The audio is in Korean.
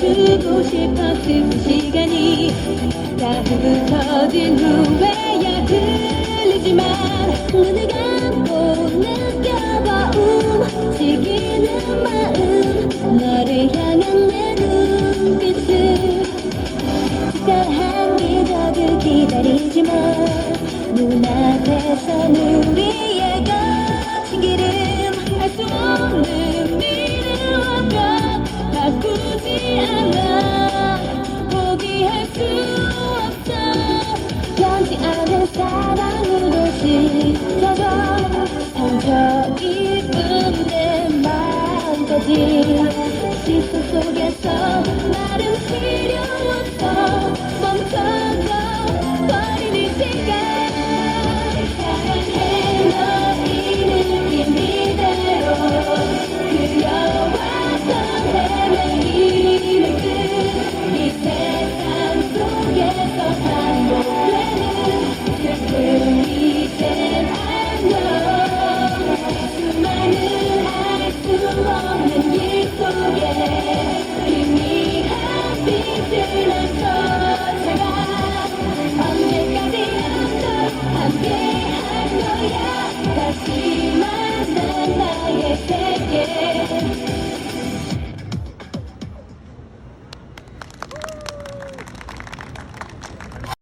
주고 싶었을 시간이 가득 터진 후에야 들리지만 눈을 감고 느껴봐 움직이는 마음 너를 향한 내 눈빛을 기다한 기적을 기다리지만 눈앞에서는 사랑으로 지쳐져 상처 입은 내 마음까지 시선 속에서 속에 의미한 빛을